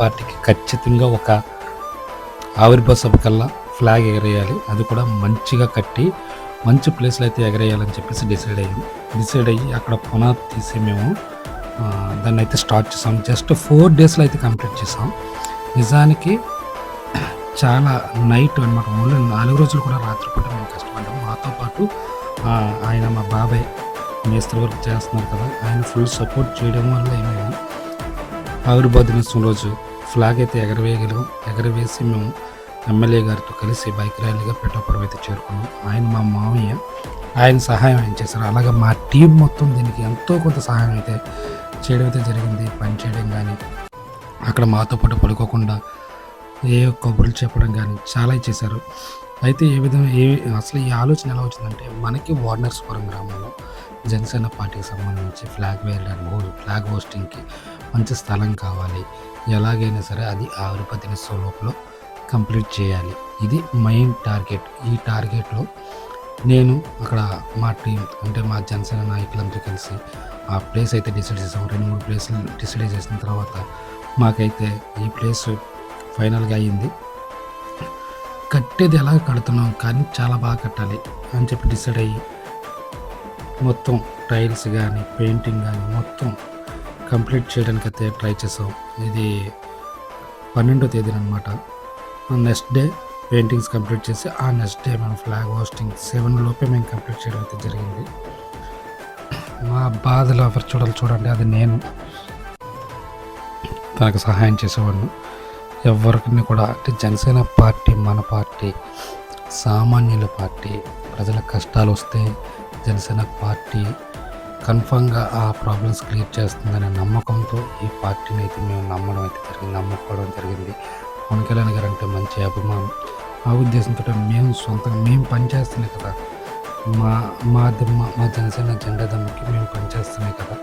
పార్టీకి ఖచ్చితంగా ఒక ఆవిర్భావ సభ కల్లా ఫ్లాగ్ ఎగరేయాలి. అది కూడా మంచిగా కట్టి మంచి ప్లేస్లో అయితే ఎగరేయాలని చెప్పేసి డిసైడ్ అయ్యాం. డిసైడ్ అయ్యి అక్కడ పునాది తీసి మేము దాన్ని అయితే స్టార్ట్ చేసాం. జస్ట్ ఫోర్ డేస్లో అయితే కంప్లీట్ చేసాం. నిజానికి చాలా నైట్ అనమాట ఓన్లీ నాలుగు రోజులు కూడా రాత్రిపూట మేము కష్టపడ్డాము మాతో పాటు ఆయన మా బాబాయ్ మేస్త్రి వర్క్ చేస్తున్నారు కదా ఆయన ఫుల్ సపోర్ట్ చేయడం వల్ల మేము ఆవిర్భావ దినోత్సవం రోజు ఫ్లాగ్ అయితే ఎగరవేయగలం ఎగరవేసి మేము ఎమ్మెల్యే గారితో కలిసి బైక్ ర్యాలీగా పెట్టాపురం అయితే చేరుకున్నాం. ఆయన మా మామయ్య ఆయన సహాయం ఆయన చేశారు. అలాగే మా టీం మొత్తం దీనికి ఎంతో కొంత సహాయం అయితే చేయడం అయితే జరిగింది. పని చేయడం కానీ అక్కడ మాతో పాటు పడుకోకుండా ఏ కబుర్లు చెప్పడం కానీ చాలా చేశారు. అయితే ఏ విధంగా ఏ అసలు ఈ ఆలోచన ఎలా వచ్చిందంటే మనకి వార్నర్స్పురం గ్రామంలో జనసేన పార్టీకి సంబంధించి ఫ్లాగ్ వేయడానికి హో- ఫ్లాగ్ హోస్టింగ్కి మంచి స్థలం కావాలి. ఎలాగైనా సరే అది ఆవిర్భ దినోత్సవం లోపల కంప్లీట్ చేయాలి. ఇది మెయిన్ టార్గెట్. ఈ టార్గెట్లో నేను అక్కడ మా టీం అంటే మా జనసేన నాయకులందరూ కలిసి ఆ ప్లేస్ అయితే డిసైడ్ చేసాం. రెండు మూడు ప్లేసులు డిసైడ్ చేసిన తర్వాత మాకైతే ఈ ప్లేస్ ఫైనల్గా అయ్యింది కట్టేది ఎలా కడుతున్నాం? కానీ చాలా బాగా కట్టాలి అని చెప్పి డిసైడ్ అయ్యి మొత్తం టైల్స్ కానీ పెయింటింగ్ కానీ మొత్తం కంప్లీట్ చేయడానికి అయితే ట్రై చేసాం. ఇది పన్నెండో తేదీన అనమాట నెక్స్ట్ డే పెయింటింగ్స్ కంప్లీట్ చేసి ఆ నెక్స్ట్ డే మనం ఫ్లాగ్ హోస్టింగ్ సెవెన్ లోపే మేము కంప్లీట్ చేయడం అయితే జరిగింది. మా బాధలు ఎవరు చూడాలి చూడండి అది నేను తనకు సహాయం చేసేవాడిని. ఎవరికి కూడా అంటే జనసేన పార్టీ మన పార్టీ సామాన్యుల పార్టీ ప్రజల కష్టాలు వస్తే జనసేన పార్టీ కన్ఫామ్గా ఆ ప్రాబ్లమ్స్ క్రియేట్ చేస్తుందనే నమ్మకంతో ఈ పార్టీని అయితే మేము నమ్మడం అయితే జరిగింది నమ్ముకోవడం జరిగింది. పవన్ కళ్యాణ్ గారు అంటే మంచి అభిమానం. ఆ ఉద్దేశంతో మేము సొంతంగా మేము పనిచేస్తున్నాయి కదా. మా మా దిమ్మ మా జనసేన జెండా దమ్మకి మేము పనిచేస్తున్నాయి కదా.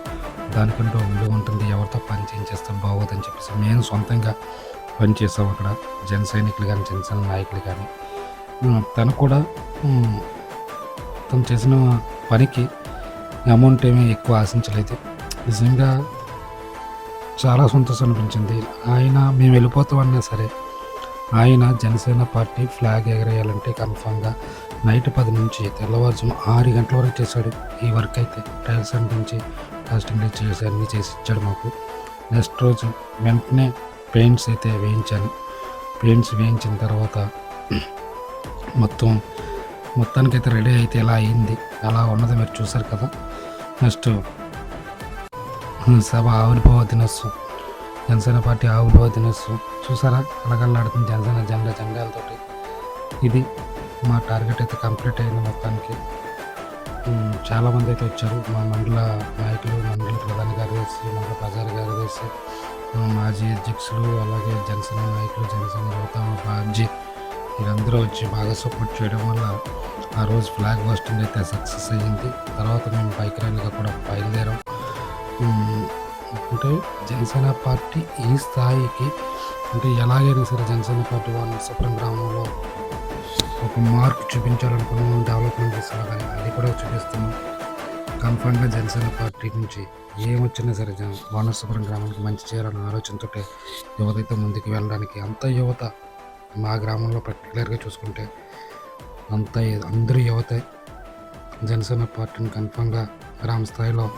దానికంటూ విలువ ఉంటుంది ఎవరితో పని చేయించేస్తాం బాగోదని చెప్పేసి మేము సొంతంగా పనిచేసాం అక్కడ. జన సైనికులు కానీ జనసేన నాయకులు కానీ తను కూడా తను చేసిన పనికి అమౌంట్ ఏమీ ఎక్కువ ఆశించలేదు. నిజంగా చాలా సంతోషం అనిపించింది ఆయన మేము వెళ్ళిపోతామన్నా సరే ఆయన జనసేన పార్టీ ఫ్లాగ్ ఎగరేయాలంటే కన్ఫామ్గా నైట్ పది నుంచి తెల్లవారుజాము ఆరు గంటల వరకు చేశాడు ఈ వర్క్ అయితే. టైల్స్ అంటించి కాస్టింగ్ చేసి అన్నీ చేసి ఇచ్చాడు మాకు. నెక్స్ట్ రోజు వెంటనే పెయింట్స్ అయితే వేయించాను. పెయింట్స్ వేయించిన తర్వాత మొత్తం మొత్తానికి అయితే రెడీ అయితే ఎలా అయింది. అలా ఉన్నది మీరు చూసారు కదా. నెక్స్ట్ సభ ఆవిర్భావ దినోత్సవం. జనసేన పార్టీ ఆవిర్భావ దినోత్సవం. చూసారా? కలగల్లాడుతుంది జనసేన జెండా జెండాలతోటి ఇది మా టార్గెట్ అయితే కంప్లీట్ అయింది మొత్తానికి. చాలామంది అయితే వచ్చారు. మా మండల నాయకులు మండల ప్రధాన కార్యదర్శి మండల ప్రచార కార్యదర్శి మాజీ అధ్యక్షులు అలాగే జనసేన నాయకులు జనసేన యువత బాబ్జీ వీరందరూ వచ్చి బాగా సపోర్ట్ చేయడం వల్ల ఆ రోజు ఫ్లాగ్ హోస్టింగ్ అయితే సక్సెస్ అయ్యింది. తర్వాత మేము బైక్ ర్యాలీగా కూడా బయలుదేరాం. అంటే జనసేన పార్టీ ఈ స్థాయికి అంటే ఎలాగైనా సరే జనసేన పార్టీ వాళ్ళు నర్సాపురం గ్రామంలో ఒక మార్క్ చూపించాలనుకున్నాం డెవలప్మెంట్ చేస్తున్నాం కానీ అది కూడా చూపిస్తున్నాం. కన్ఫర్మ్గా జనసేన పార్టీ నుంచి ఏమొచ్చినా సరే జన గ్రామానికి మంచి చేయాలన్న ఆలోచనతో యువత అయితే ముందుకు వెళ్ళడానికి అంత యువత మా గ్రామంలో పర్టికులర్గా చూసుకుంటే అంత అందరూ యువతే. జనసేన పార్టీని కన్ఫామ్గా గ్రామ స్థాయిలో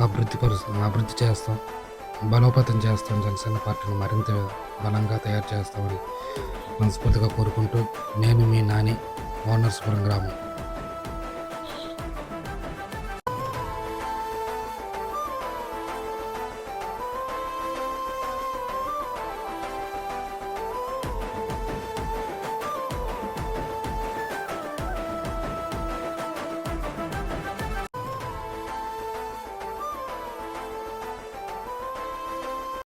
అభివృద్ధి పరుస్తాం అభివృద్ధి చేస్తాం. బలోపేతం చేస్తాం. జనసేన పార్టీని మరింత బలంగా తయారు చేస్తామని మనస్ఫూర్తిగా కోరుకుంటూ నేను మీ నాని ఓనర్స్పురం గ్రామం.